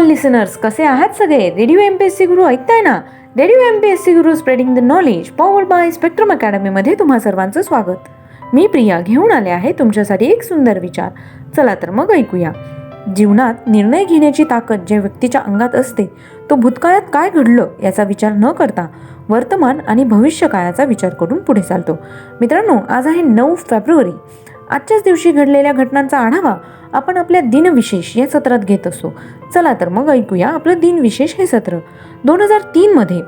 Listeners कसे आहात सगळे? Radio M P S C Guru ऐकताय ना? Radio M P S C Guru spreading the knowledge power by Spectrum अकॅडमीमध्ये तुम्हा सर्वांचं स्वागत. मी प्रिया घेऊन आले आहे तुमच्यासाठी एक सुंदर विचार. चला तर मग ऐकूया. जीवनात निर्णय घेण्याची ताकद ज्या व्यक्तीच्या अंगात असते तो भूतकाळात काय घडलं याचा विचार न करता वर्तमान आणि भविष्यकाळाचा विचार करून पुढे चालतो. मित्रांनो आज आहे नऊ फेब्रुवारी. आजच्याच दिवशी घडलेल्या घटनांचा आढावा आपण आपल्या दिनविशेष या सत्रात घेत असतो चला तर मग ऐकूया आपलं दिनविशेष हे सत्र. दोन हजार तीनमध्ये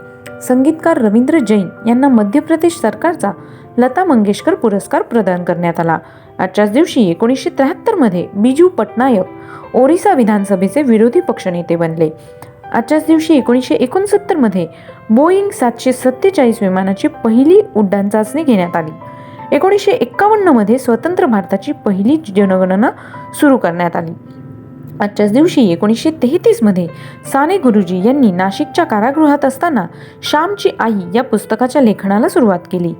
संगीतकार रवींद्र जैन यांना मध्य प्रदेश सरकारचा लता मंगेशकर पुरस्कार प्रदान करण्यात आला. आजच्याच दिवशी एकोणीसशे त्र्याहत्तरमध्ये बिजू पटनायक ओरिसा विधानसभेचे विरोधी पक्षनेते बनले. आजच्याच दिवशी एकोणीसशे एकोणसत्तरमध्ये बोईंग सातशे सत्तेचाळीस विमानाची पहिली उड्डाण चाचणी घेण्यात आली. एकोणीसशे एक्कावन्नमध्ये स्वतंत्र भारताची पहिली जनगणना सुरू करण्यात आली. आजच्याच दिवशी एकोणीसशे तेहतीसमध्ये साने गुरुजी यांनी नाशिकच्या कारागृहात असताना श्यामची आई या पुस्तकाच्या लेखनाला सुरुवात केली.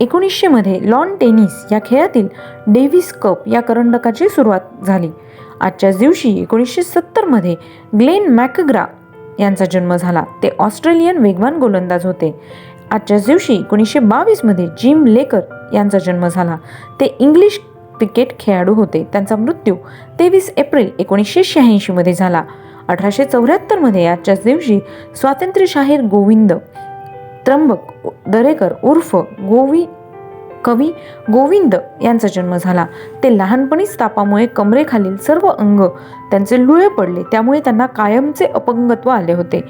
एकोणीसशेमध्ये लॉन टेनिस या खेळातील डेव्हिस कप या करंडकाची सुरुवात झाली. आजच्याच दिवशी एकोणीसशे सत्तरमध्ये ग्लेन मॅकग्रा यांचा जन्म झाला. ते ऑस्ट्रेलियन वेगवान गोलंदाज होते. आजच्याच दिवशी एकोणीसशे बावीसमध्ये जिम लेकर यांचा जन्म झाला. ते इंग्लिश क्रिकेट खेळाडू होते. त्यांचा मृत्यू तेवीस एप्रिल एकोणीसशे शहाऐंशीमध्ये झाला. अठराशे चौऱ्याहत्तरमध्ये आजच्याच दिवशी स्वातंत्र्यशाहीर गोविंद त्र्यंबक दरेकर उर्फ गोवी कवी गोविंद यांचा जन्म झाला. ते लहानपणीच तापामुळे कमरेखालील सर्व अंग त्यांचे लुळे पडले. त्यामुळे त्यांना कायमचे अपंगत्व आले होते.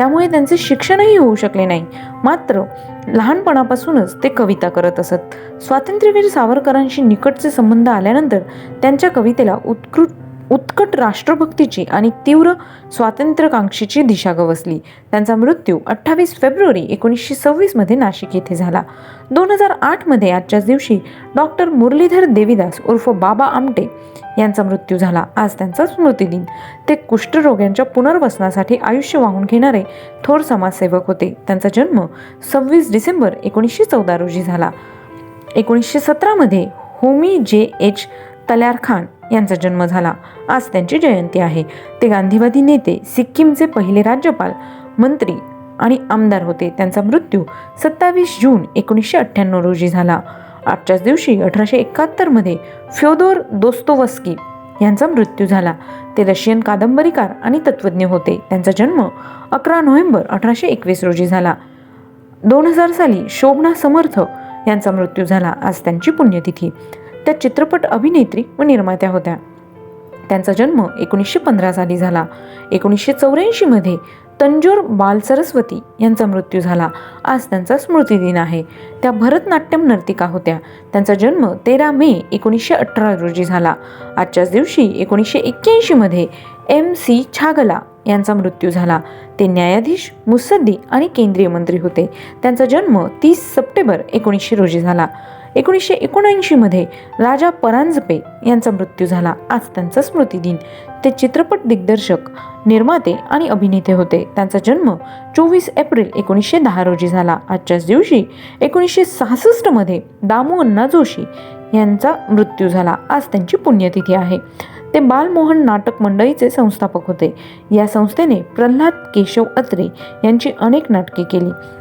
त्यामुळे त्यांचे शिक्षणही होऊ शकले नाही. मात्र लहानपणापासूनच ते कविता करत असत. स्वातंत्र्यवीर सावरकरांशी निकटचे संबंध आल्यानंतर त्यांच्या कवितेला उत्कृष्ट उत्कट राष्ट्रभक्तीची आणि तीव्र स्वातंत्र्यकांक्षेची दिशा गवसली. त्यांचा मृत्यू अठ्ठावीस फेब्रुवारी एकोणीसशे सव्वीसमध्ये नाशिक येथे झाला. दोन हजार आठमध्ये आजच्याच दिवशी डॉक्टर मुरलीधर देवीदास उर्फ बाबा आमटे यांचा मृत्यू झाला. आज त्यांचा स्मृतिदिन. ते कुष्ठरोग्यांच्या पुनर्वसनासाठी आयुष्य वाहून घेणारे थोर समाजसेवक होते. त्यांचा जन्म सव्वीस डिसेंबर एकोणीसशे चौदा रोजी झाला. एकोणीसशे सतरामध्ये होमी जे एच तल्यार खान यांचा जन्म झाला. आज त्यांची जयंती आहे. ते गांधीवादी नेते सिक्कीमचे पहिले राज्यपाल मंत्री आणि आमदार होते. त्यांचा मृत्यू सत्तावीस जून एकोणीसशे अठ्ठ्याण्णव रोजी झाला. आजच्याच दिवशी अठराशे एकाहत्तरमध्ये फ्योदोर दोस्तोवस्की यांचा मृत्यू झाला. ते रशियन कादंबरीकार आणि तत्त्वज्ञ होते. त्यांचा जन्म अकरा नोव्हेंबर अठराशे एकवीस रोजी झाला. दोन हजार साली शोभना समर्थ यांचा मृत्यू झाला. आज त्यांची पुण्यतिथी. त्या चित्रपट अभिनेत्री व निर्मात्या होत्या. त्यांचा जन्म एकोणीसशे पंधरा साली झाला. एकोणीसशे चौऱ्याऐंशीमध्ये तंजोर बाल सरस्वती यांचा मृत्यू झाला. आज त्यांचा स्मृतिदिन आहे. त्या भरतनाट्यम नर्तिका होत्या. त्यांचा जन्म तेरा मे एकोणीसशे अठरा रोजी झाला. आजच्याच दिवशी एकोणीसशे एक्क्याऐंशीमध्ये एम सी छागला यांचा मृत्यू झाला. ते न्यायाधीश मुसद्दी आणि केंद्रीय मंत्री होते. त्यांचा जन्म तीस सप्टेंबर एकोणीसशे रोजी झाला. एकोणीसशे एकोणऐंशीमध्ये राजा परांजपे यांचा मृत्यू झाला. आज त्यांचा स्मृतिदिन ते चित्रपट दिग्दर्शक निर्माते आणि अभिनेते होते. त्यांचा जन्म चोवीस एप्रिल एकोणीसशे दहा रोजी झाला. आजच्याच दिवशी एकोणीसशे सहासष्टमध्ये दामू अण्णा जोशी यांचा मृत्यू झाला. आज त्यांची पुण्यतिथी आहे. ते बालमोहन नाटक मंडळीचे संस्थापक होते. या संस्थेने प्रल्हाद केशव अत्रे यांची अनेक नाटके केली.